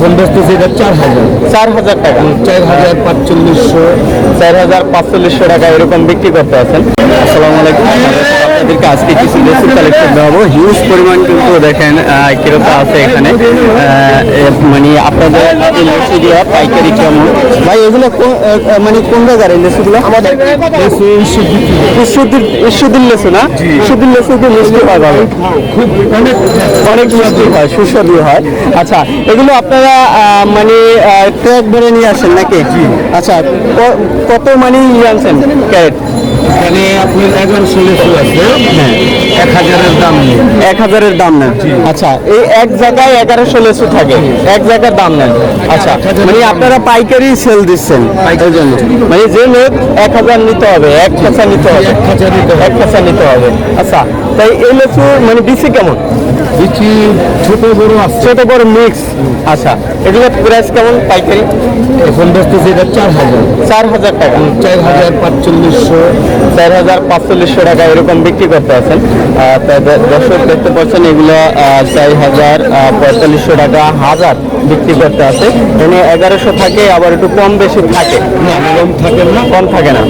এখন বেচতেছি এটা চার হাজার। চার হাজার টাকা। চার হাজার পাঁচচল্লিশশো। চার হাজার পাঁচচল্লিশশো টাকা এরকম বিক্রি করতে আছেন। আসসালামু আলাইকুম। আপনাদেরকে আজকে কিছু লেসুর কালেকশন দেওয়াবো। হিউজ পরিমাণ কিন্তু দেখেন আহ, ক্রেতা আছে এখানে। আহ, মানে আপনাদের এই লেসু দেওয়া পাইকারি কেমন? ভাই এগুলো মানে কোন জায়গার এই লেসুগুলো আমাদের ঈশ্বরদীর লেসু না? ঈশ্বরদীর লেসু কি মিষ্টি হয় ভাবে অনেক মিষ্টি হয় সুস্বাদু হয়। আচ্ছা এগুলো আপনারা আহ, মানে ট্র্যাক ভরে নিয়ে আসেন নাকি? আচ্ছা কত মানে ইয়ে আনছেন ক্যারেট? এখানে আপনার এগারোশো লেসু আছে। এক হাজারের দাম নেই। এক হাজারের দাম নেন আচ্ছা এই এক জায়গায় এগারোশো লেসু থাকে। এক জায়গার দাম নেন আচ্ছা মানে আপনারা পাইকারি সেল দিচ্ছেন। পাইকারি জন্য মানে যে লোক এক হাজার নিতে হবে এক খাঁচা নিতে হবে। এক খাঁচা নিতে হবে। আচ্ছা তাই এই লেসু মানে দিচ্ছি কেমন? দিচ্ছি ছোট বড় আছে। ছোট বড় মিক্স আচ্ছা এগুলো প্রাইস কেমন পাইকারি? এখন এটা চার হাজার চার হাজার টাকা। চার হাজার পাঁচচল্লিশশো। চার হাজার পাঁচচল্লিশশো টাকা এরকম বিক্রি করতে আছেন। দ- দর্শক দেখতে পাচ্ছেন এগুলো চার হাজার পঁয়তাল্লিশশো টাকা হাজার বিক্রি করতে আছে। এগারোশো থাকে আবার একটু কম বেশি থাকে। না এরকম থাকেন না। কম থাকে না।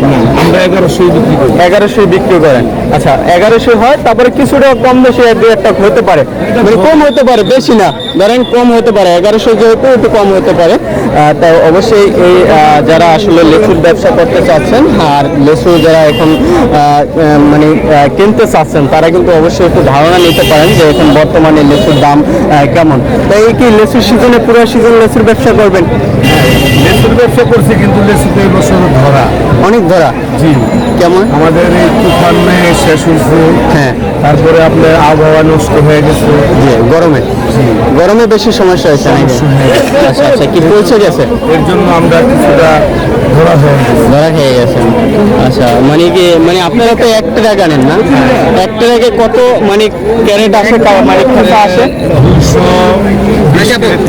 আমরা এগারোশোই বিক্রি করি। এগারোশো বিক্রি করেন। আচ্ছা এগারোশো হয় তারপরে কিছুটা কম বেশি দুই একটা হতে পারে। মানে কম হতে পারে বেশি না। ধরেন কম হতে পারে এগারোশো যেহেতু একটু কম হতে পারে। তাই অবশ্যই এই যারা আসলে লেচুর ব্যবসা করতে চাচ্ছেন আর লেচু যারা এখন মানে কিনতে চাচ্ছেন তারা কিন্তু অবশ্যই একটু ধারণা নিতে পারেন যে এখন বর্তমানে লেচুর দাম কেমন। তাই এই কি লেচুর সিজনে পুরো সিজন লেচুর ব্যবসা করবেন? লেসুর ব্যবসা করছি কিন্তু লেসুতে এই বছর ধরা। অনেক ধরা? জি। কেমন? আমাদের এই তুফান শেষ হয়েছে। হ্যাঁ। তারপরে আপনার আবহাওয়া নষ্ট হয়ে গেছে। জি গরমে। গরমে বেশি সমস্যা হয়েছে নাকি? আচ্ছা আচ্ছা কি পৌঁছে গেছে? এর জন্য আমরা কিছুটা ধরা ধরা খেয়ে গেছেন। আচ্ছা মানে কি মানে আপনারা তো এক টাকা নেন না? এক টাকা কত মানে ক্যারেট আসে মানে আসে? দুশো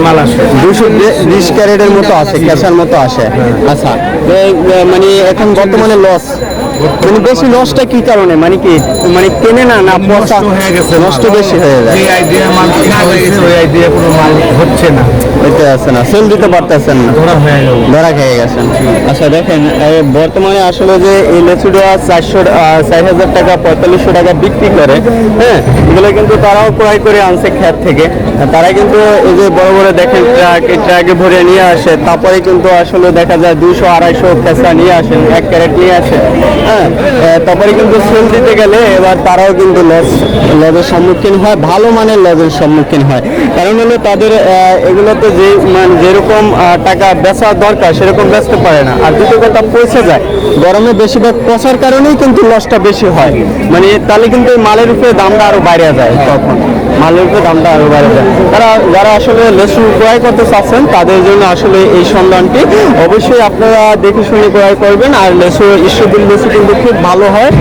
মাল আসে। দুশো বিশ ক্যারেটের মতো আসে ক্যাশার মতো আসে। আচ্ছা মানে এখন বর্তমানে লস মানে বেশি লসটা কি কারণে? মানে কি মানে কেনে না না নষ্ট হয়ে গেছে নষ্ট বেশি হয়ে যায়। যে আইডিয়া মাল কেনা হয়েছে। ওই আইডিয়া কোনো মাল হচ্ছে না। এতে আছে না। সেল দিতে পারতেছেন না। ধরা হয়ে গেল। ধরা খেয়ে গেছেন। আচ্ছা দেখেন বর্তমানে আসলে যে এই লেচুটা চারশো চার হাজার টাকা পঁয়তাল্লিশশো টাকা বিক্রি করে হ্যাঁ এগুলো কিন্তু তারাও ক্রয় করে আনছে ক্ষেত থেকে। তারা কিন্তু এই যে বড় বড় দেখেন ট্রাক এই ট্রাকে ভরে নিয়ে আসে, তারপরে কিন্তু আসলে দেখা যায় দুশো আড়াইশো খেসা নিয়ে আসেন এক ক্যারেট নিয়ে আসেন হ্যাঁ? তারপরে কিন্তু সেল দিতে গেলে এবার তারাও কিন্তু লস লসের সম্মুখীন হয়, ভালো মানের লসের সম্মুখীন হয়। কারণ হলো তাদের এগুলোতে যে মানে যেরকম টাকা বেচা দরকার, সেরকম বেচতে পারে না। আর দুটো কথা পৌঁছে যায়। গরমে বেশিরভাগ পচার কারণেই কিন্তু লসটা বেশি হয়। মানে তাহলে কিন্তু মালের উপরে দামটা আরও বাইরে যায় তখন। মালের উপরে দামটা আরও বাইরে যায়। তারা যারা আসলে লেসু ক্রয় করতে চাচ্ছেন তাদের জন্য আসলে এই সন্ধানটি অবশ্যই আপনারা দেখে শুনে ক্রয় করবেন। আর লেসু ঈশ্বরদীর লেসু কিন্তু খুব ভালো হয়।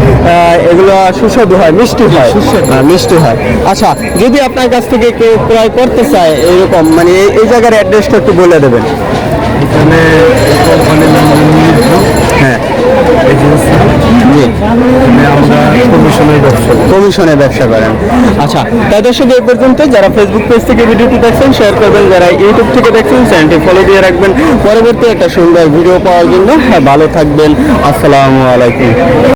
এগুলো সুস্বাদু হয় মিষ্টি হয়। মিষ্টি হয়। আচ্ছা যদি আপনার কাছ থেকে কেউ ক্রয় করতে চায় এরকম মানে এই- জায়গার অ্যাড্রেসটা একটু বলে দেবেন। এখানে হ্যাঁ। আমরা কমিশনের ব্যবসা ব্যবসা করেন। আচ্ছা তাই দর্শক এই পর্যন্ত যারা ফেসবুক পেজ থেকে ভিডিওটি দেখছেন শেয়ার করবেন যারা ইউটিউব থেকে দেখছেন চ্যানেলটি ফলো দিয়ে রাখবেন। পরবর্তী একটা সুন্দর ভিডিও পাওয়ার জন্য হ্যাঁ, ভালো থাকবেন। আসসালামু আলাইকুম।